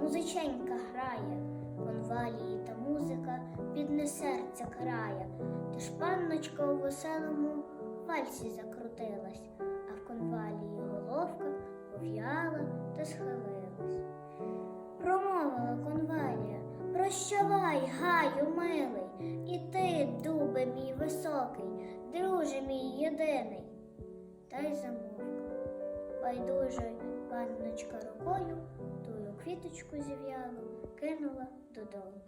музиченька грає, конвалії та музика бідне серце крає. Тож панночка у веселому вальсі закрутилась, а в конвалії головка пов'яла та схилилась. Промовила конвалія, прощавай, гаю милий, і ти, дубе мій високий, друже мій єдиний. Та й замовкла. Тую квіточку зів'яну кинула додому.